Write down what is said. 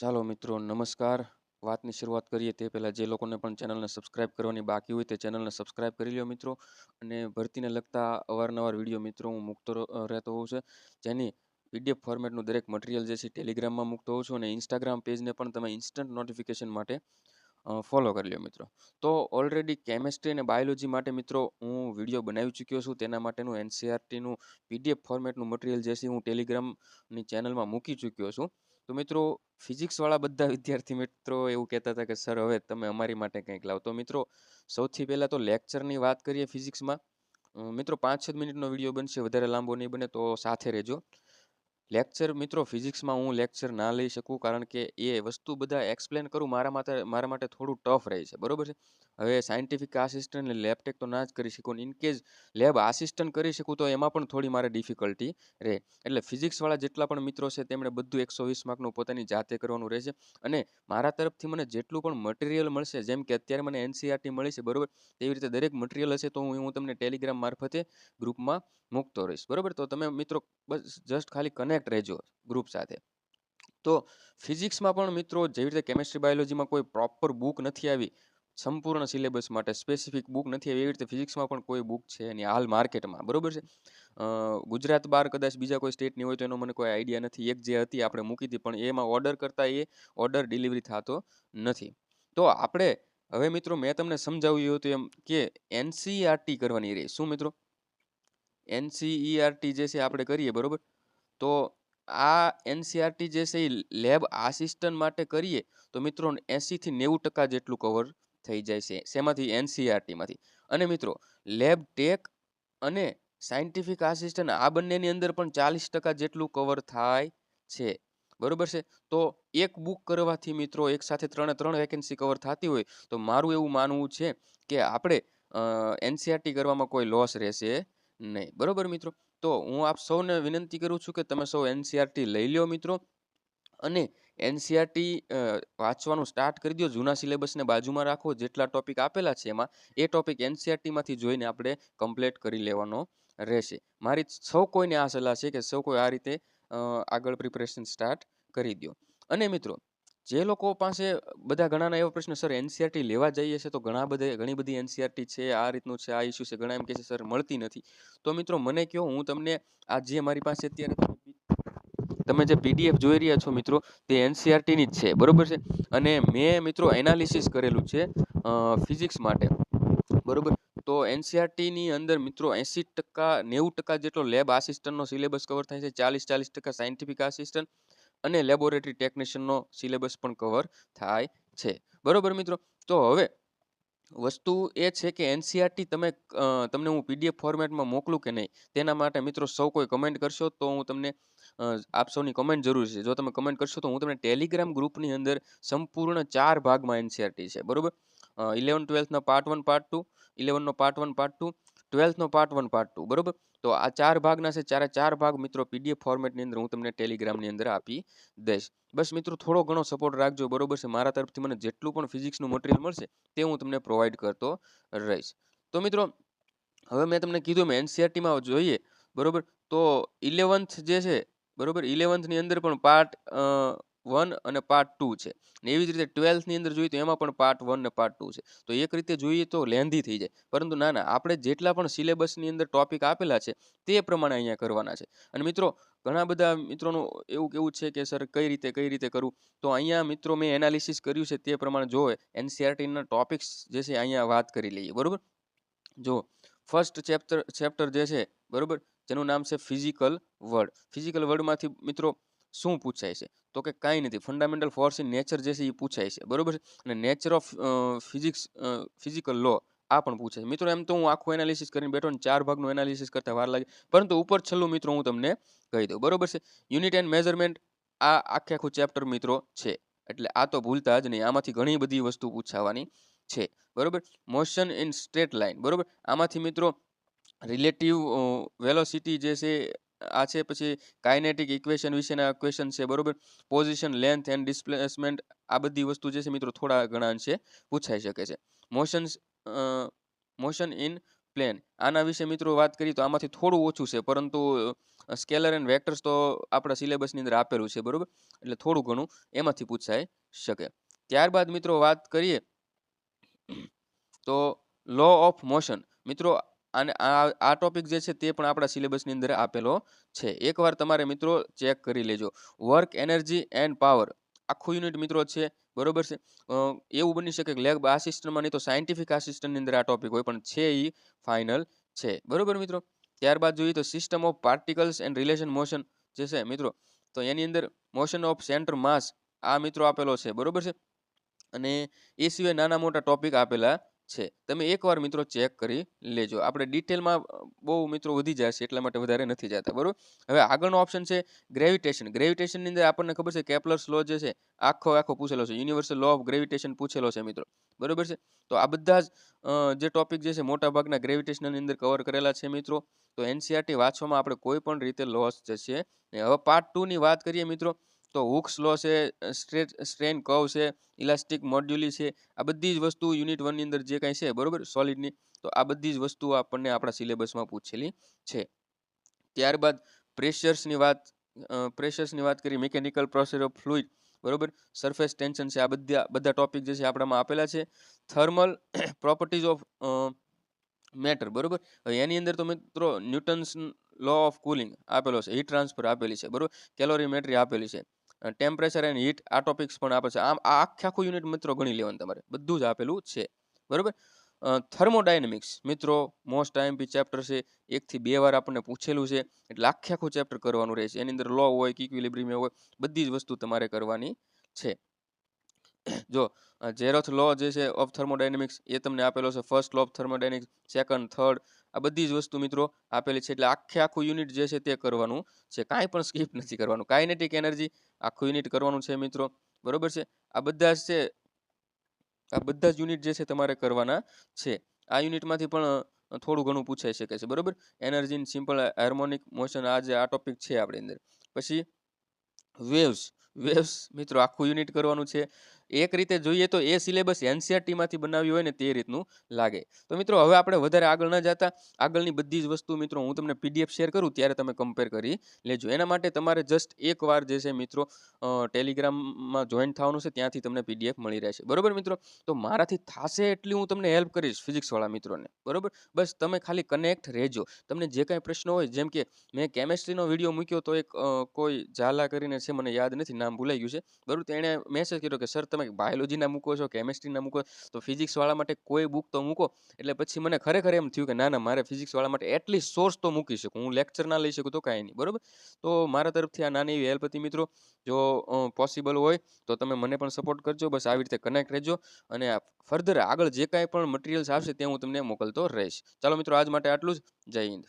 ચાલો મિત્રો, નમસ્કાર. વાતની શરૂઆત કરીએ તે પહેલાં જે લોકોને પણ ચેનલને સબસ્ક્રાઇબ કરવાની બાકી હોય તે ચેનલને સબસ્ક્રાઇબ કરી લો મિત્રો. અને ભરતીને લગતા અવારનવાર વીડિયો મિત્રો હું મૂકતો રહેતો હોઉં છું. જેની પીડીએફ ફોર્મેટનું દરેક મટીરિયલ જે છે ટેલિગ્રામમાં મૂકતો હોઉં છું અને ઇન્સ્ટાગ્રામ પેજને પણ તમે ઇન્સ્ટન્ટ નોટિફિકેશન માટે ફોલો કરી લો મિત્રો. તો ઓલરેડી કેમેસ્ટ્રી અને બાયોલોજી માટે મિત્રો હું વીડિયો બનાવી ચૂક્યો છું. તેના માટેનું એનસીઆરટીનું પીડીએફ ફોર્મેટનું મટીરિયલ જે છે હું ટેલિગ્રામની ચેનલમાં મૂકી ચૂક્યો છું. તો મિત્રો ફિઝિક્સવાળા બધા વિદ્યાર્થી મિત્રો એવું કહેતા હતા કે, સર, હવે તમે અમારી માટે કંઈક લાવો. તો મિત્રો, સૌથી પહેલાં તો લેક્ચરની વાત કરીએ ફિઝિક્સમાં મિત્રો પાંચ છ મિનિટનો વીડિયો બનશે, વધારે લાંબો નહીં બને તો સાથે રહેજો. લેક્ચર મિત્રો ફિઝિક્સમાં હું લેક્ચર ના લઈ શકું કારણ કે એ વસ્તુ બધા એક્સપ્લેન કરું મારા માટે મારા માટે થોડું ટફ રહે છે. બરોબર છે? હવે સાયન્ટિફિક આસિસ્ટન્ટ લેબ લેબટેક તો ના જ કરી શકું. ઇન કેસ લેબ આસિસ્ટન્ટ કરી શકું તો એમાં પણ થોડી મારે ડિફિકલ્ટી રહે. એટલે ફિઝિક્સવાળા જેટલા પણ મિત્રો છે, તેમણે બધું એકસો વીસ માર્કનું પોતાની જાતે કરવાનું રહેશે. અને મારા તરફથી મને જેટલું પણ મટીરિયલ મળશે, જેમ કે અત્યારે મને એનસીઆરટી મળી છે, બરોબર? તેવી રીતે દરેક મટીરિયલ હશે તો હું હું તમને ટેલિગ્રામ મારફતે ગ્રુપમાં મૂકતો રહીશ. બરાબર? તો તમે મિત્રો બસ જસ્ટ ખાલી કનેક્ટ રહેજો ગ્રુપ સાથે. તો ફિઝિક્સમાં પણ મિત્રો જેવી રીતે કેમેસ્ટ્રી બાયોલોજીમાં કોઈ પ્રોપર બુક નથી આવી, સંપૂર્ણ સિલેબસ માટે સ્પેસિફિક બુક નથી આવી, એવી રીતે ફિઝિક્સમાં પણ કોઈ બુક છે એની હાલ માર્કેટમાં બરાબર છે? ગુજરાત બહાર કદાચ બીજા કોઈ સ્ટેટની હોય તો એનો મને કોઈ આઈડિયા નથી. એક જે હતી આપણે મૂકી હતી, પણ એમાં ઓર્ડર કરતાં એ ઓર્ડર ડિલિવરી થતો નથી. તો આપણે, હવે મિત્રો મેં તમને સમજાવ્યું હતું એમ કે એનસીઆરટી કરવાની રહી શું મિત્રો? એનસીઈઆરટી જે છે આપણે કરીએ, બરોબર? તો આ એનસીઆરટી જે છે એ લેબ આસિસ્ટન્ટ માટે કરીએ, તો મિત્રો એંસીથી નેવું ટકા જેટલું કવર થઈ જાય છે, શેમાંથી? એનસીઆરટીમાંથી અને મિત્રો, લેબ ટેક અને સાયન્ટિફિક આસિસ્ટન્ટ આ બંનેની અંદર પણ ચાલીસ ટકા જેટલું કવર થાય છે, બરોબર છે? તો એક બુક કરવાથી મિત્રો એક સાથે ત્રણે ત્રણ વેકેન્સી કવર થતી હોય, તો મારું એવું માનવું છે કે આપણે એનસીઆરટી કરવામાં કોઈ લોસ રહેશે નહીં. બરોબર મિત્રો? તો હું આપ સૌને વિનંતી કરું છું કે તમે સૌ એનસીઆરટી લઈ લ્યો મિત્રો અને એનસીઆરટી વાંચવાનું સ્ટાર્ટ કરી દો જૂના સિલેબસને બાજુમાં રાખો. જેટલા ટોપિક આપેલા છે એમાં, એ ટોપિક એનસીઆરટીમાંથી જોઈને આપણે કમ્પ્લીટ કરી લેવાનો રહેશે. મારી સૌ કોઈને આ સલાહ છે કે સૌ કોઈ આ રીતે આગળ પ્રિપરેશન સ્ટાર્ટ કરી દો અને મિત્રો જે લોકો પાસે બધા ઘણાના એવો પ્રશ્ન, સર એનસીઆરટી લેવા જઈએ છે તો ઘણા બધા, ઘણી બધી એનસીઆરટી છે, આ રીતનું છે, આ ઇસ્યુ છે. ઘણા એમ કહે છે, સર, મળતી નથી. તો મિત્રો, મને કહો હું તમને આ જે મારી પાસે અત્યારે તમે જે પીડીએફ જોઈ રહ્યા છો મિત્રો, તે એનસીઆરટીની જ છે. બરોબર છે? અને મેં મિત્રો એનાલિસિસ કરેલું છે ફિઝિક્સ માટે. બરોબર? તો એનસીઆરટીની અંદર મિત્રો એંસી ટકા, નેવું ટકા જેટલો લેબ આસિસ્ટન્ટનો સિલેબસ કવર થાય છે, ચાલીસ ચાલીસ ટકા સાયન્ટિફિક આસિસ્ટન્ટ અને લેબોરેટરી ટેકનિશિયનનો સિલેબસ પણ કવર થાય છે. બરોબર મિત્રો? તો હવે વસ્તુ એ છે કે એનસીઆરટી તમે તમને હું પીડીએફ ફોર્મેટમાં મોકલું કે નહીં, તેના માટે મિત્રો સૌ કોઈ કમેન્ટ કરશો તો હું તમને આપ સૌની કમેન્ટ જરૂર છે. જો તમે કમેન્ટ કરશો તો હું તમને ટેલિગ્રામ ગ્રુપની અંદર સંપૂર્ણ ચાર ભાગમાં એનસીઆરટી છે. બરોબર? ઇલેવન ટ્વેલ્થના પાર્ટ વન પાર્ટ ટુ ઇલેવનનો પાર્ટ વન પાર્ટ ટુ ટ્વેલ્થનો પાર્ટ વન, પાર્ટ ટુ, બરોબર? તો આ ચાર ભાગના છે, ચારે ચાર ભાગ મિત્રો પીડીએફ ફોર્મેટની અંદર હું તમને ટેલિગ્રામની અંદર આપી દઈશ. બસ મિત્રો થોડો ઘણો સપોર્ટ રાખજો, બરોબર છે? મારા તરફથી મને જેટલું પણ ફિઝિક્સનું મટીરિયલ મળશે, તે હું તમને પ્રોવાઈડ કરતો રહીશ. તો મિત્રો, હવે મેં તમને કીધું મેં એનસીઆરટીમાં જોઈએ, બરોબર? તો ઇલેવન્થ જે છે, બરોબર? ઇલેવન્થની અંદર પણ પાર્ટ વન અને પાર્ટ ટુ છે. ને એવી જ રીતે ટ્વેલ્થની અંદર જોઈએ તો એમાં પણ પાર્ટ વન ને પાર્ટ ટુ છે. તો એક રીતે જોઈએ તો લેન્ધી થઈ જાય. પરંતુ ના ના, આપણે જેટલા પણ સિલેબસની અંદર ટોપિક આપેલા છે, તે પ્રમાણે અહીંયા કરવાના છે. અને મિત્રો, ઘણા બધા મિત્રોનું એવું કેવું છે કે, સર, કઈ રીતે કઈ રીતે કરવું તો અહીંયા મિત્રો મેં એનાલિસિસ કર્યું છે તે પ્રમાણે જોવે એનસીઆરટીના ટોપિક્સ જે છે અહીંયા વાત કરી લઈએ. બરોબર? જો ફર્સ્ટ ચેપ્ટર ચેપ્ટર જે છે, બરાબર? જેનું નામ છે ફિઝિકલ વર્ડ ફિઝિકલ વર્ડમાંથી મિત્રો શું પૂછાય છે? તો કે કાંઈ નથી ફંડામેન્ટલ ફોર્સ ઇન નેચર જે છે એ પૂછાય છે, બરોબર છે? અને nature of physics physical law આ પણ પૂછાય છે. મિત્રો, એમ તો હું આખું એનાલિસિસ કરીને બેઠો ને ચાર ભાગનું એનાલિસિસ કરતા વાર લાગે, પરંતુ ઉપર છેલ્લું મિત્રો હું તમને કહી દઉં, બરોબર છે? યુનિટ એન્ડ મેઝરમેન્ટ આ આખે આખું ચેપ્ટર મિત્રો છે, એટલે આ તો ભૂલતા જ નહીં, આમાંથી ઘણી બધી વસ્તુ પૂછાવાની છે, બરોબર? મોશન ઇન સ્ટ્રેટ લાઇન બરોબર? આમાંથી મિત્રો રિલેટિવ વેલોસિટી જે છે આ છે પછી કાઇનેટિક ઇક્વેશન વિશેના ક્વેશ્ચન છે, બરોબર? પોઝિશન લેન્થ એન્ડ ડિસ્પ્લેસમેન્ટ આ બધી વસ્તુ જે છે મિત્રો થોડા ઘણા અંશે પૂછાઈ શકે છે. મોશન્સ મોશન ઇન પ્લેન આના વિશે મિત્રો વાત કરીએ તો આમાંથી થોડું ઓછું છે, પરંતુ સ્કેલર એન્ડ વેક્ટર્સ તો આપણા સિલેબસની અંદર આપેલું છે, બરોબર? એટલે થોડું ઘણું એમાંથી પૂછાઈ શકે. ત્યારબાદ મિત્રો વાત કરીએ તો લો ઓફ મોશન મિત્રો અને આ ટોપિક જે છે તે પણ આપણા સિલેબસની અંદર આપેલો છે. એકવાર તમારે મિત્રો ચેક કરી લેજો. વર્ક એનર્જી એન્ડ પાવર આખું યુનિટ મિત્રો છે, બરોબર છે? એવું બની શકે કે લેબ આસિસ્ટન્ટમાં નહીં તો સાયન્ટિફિક આસિસ્ટન્ટની અંદર આ ટોપિક હોય, પણ છે એ ફાઇનલ છે. બરોબર મિત્રો? ત્યારબાદ જોઈએ તો system of particles and relation motion જે છે મિત્રો, તો એની અંદર મોશન ઓફ સેન્ટર માસ આ મિત્રો આપેલો છે, બરોબર છે? અને એ સિવાય નાના મોટા ટોપિક આપેલા છે. તમે એકવાર મિત્રો ચેક કરી લેજો. આપણે ડિટેલમાં બહુ મિત્રો વધી જશે એટલા માટે વધારે નથી જતા, બરોબર? હવે આગળનો ઓપ્શન છે ગ્રેવિટેશન. ગ્રેવિટેશનની અંદર આપણને ખબર છે કેપ્લર્સ લો જે છે, આખો આખો પૂછેલો છે. યુનિવર્સલ લો ઓફ ગ્રેવિટેશન પૂછેલો છે મિત્રો. બરોબર છે? તો આ બધા જ જે ટોપિક જે છે મોટા ભાગના ગ્રેવિટેશનની અંદર કવર કરેલા છે મિત્રો. તો એનસીઆરટી વાંચવામાં આપણે કોઈ પણ રીતે લોસ જશે. હવે પાર્ટ ટુની વાત કરીએ મિત્રો. તો હુક્સ લો છે, સ્ટ્રેટ, સ્ટ્રેન કવ છે, ઇલાસ્ટિક મોડ્યુલી છે, આ બધી જ વસ્તુ યુનિટ વનની અંદર જે કાંઈ છે, બરોબર? સોલિડની. તો આ બધી જ વસ્તુઓ આપણને આપણા સિલેબસમાં પૂછેલી છે. ત્યારબાદ પ્રેશર્સની વાત પ્રેશર્સની વાત કરી, મિકેનિકલ પ્રોસેસ ઓફ ફ્લુઇડ, બરોબર? સરફેસ ટેન્શન છે, આ બધા બધા ટોપિક જે છે આપણામાં આપેલા છે. થર્મલ પ્રોપર્ટીઝ ઓફ મેટર, બરોબર? એની અંદર તો મિત્રો ન્યૂટન્સ લો ઓફ કુલિંગ આપેલો છે, હીટ ટ્રાન્સફર આપેલી છે, બરોબર? કેલોરીમેટ્રી આપેલી છે. ટેમ્પરેચર એન્ડ હીટ આ ટોપિક્સ પણ આપે છે. આમ આ આખે આખું યુનિટ મિત્રો ગણી લેવાનું તમારે. બધું જ આપેલું છે. બરોબર? થર્મોડાયનેમિક્સ મિત્રો મોસ્ટ આઈએમપી ચેપ્ટર છે. એકથી બે વાર આપણને પૂછેલું છે. એટલે આખે આખું ચેપ્ટર કરવાનું રહેશે. એની અંદર લો હોય કિક્વિલિબ્રિયમ હોય, બધી જ વસ્તુ તમારે કરવાની છે. જો ઝેરોથ લો જે છે ઓફ થર્મોડાયનેમિક્સ એ તમને આપેલો છે. First law of thermodynamics second third આ બધી જ વસ્તુ મિત્રો આપેલી છે. એટલે આખે આખું યુનિટ જે છે તે કરવાનું છે. કાંઈ પણ સ્કીપ નથી કરવાનું. કાઇનેટિક એનર્જી આખું યુનિટ કરવાનું છે મિત્રો. બરોબર છે? આ બધા છે, આ બધા જ યુનિટ જે છે તમારે કરવાના છે. આ યુનિટમાંથી પણ થોડું ઘણું પૂછાઈ શકે છે. બરોબર? એનર્જી સિમ્પલ હાર્મોનિક મોશન આ જે, આ ટોપિક છે આપણી અંદર. પછી વેવ્સ વેવ્સ મિત્રો આખું યુનિટ કરવાનું છે. એક રીતે જોઈએ તો એ સિલેબસ એનસીઆરટીમાંથી બનાવ્યું હોય ને તે રીતનું લાગે. તો મિત્રો, હવે આપણે વધારે આગળ ન જતા. આગળની બધી જ વસ્તુ મિત્રો હું તમને પીડીએફ શેર કરું ત્યારે તમે કમ્પેર કરી લેજો. એના માટે તમારે જસ્ટ એકવાર જે છે મિત્રો ટેલિગ્રામમાં જોઈન થવાનું છે ત્યાંથી તમને પીડીએફ મળી રહેશે. બરોબર મિત્રો? તો મારાથી થશે એટલી હું તમને હેલ્પ કરીશ ફિઝિક્સવાળા મિત્રોને. બરોબર? બસ તમે ખાલી કનેક્ટ રહેજો. તમને જે કાંઈ પ્રશ્ન હોય, જેમ કે મેં કેમેસ્ટ્રીનો વીડિયો મૂક્યો તો એક કોઈ ઝાલા કરીને છે, મને યાદ નથી, નામ ભૂલાઈ ગયું છે. બરોબર? તો એણે મેસેજ કર્યો કે સર તમે તમે બાયોલોજીના મૂકો છો કેમેસ્ટ્રીના મૂકો તો ફિઝિક્સવાળા માટે કોઈ બુક તો મૂકો. એટલે પછી મને ખરેખર એમ થયું કે ના ના, મારે ફિઝિક્સવાળા માટે એટલીસ્ટ સોર્સ તો મૂકી શકું. હું લેક્ચર ના લઈ શકું તો કાંઈ નહીં, બરાબર? તો મારા તરફથી આ નાની એવી હેલ્પ મિત્રો. જો પોસિબલ હોય, તો તમે મને પણ સપોર્ટ કરજો. બસ આવી રીતે કનેક્ટ રહેજો અને ફર્ધર આગળ જે કાંઈ પણ મટીરિયલ્સ આવશે તે હું તમને મોકલતો રહીશ. ચાલો મિત્રો, આજ માટે આટલું જ. જય હિન્દ.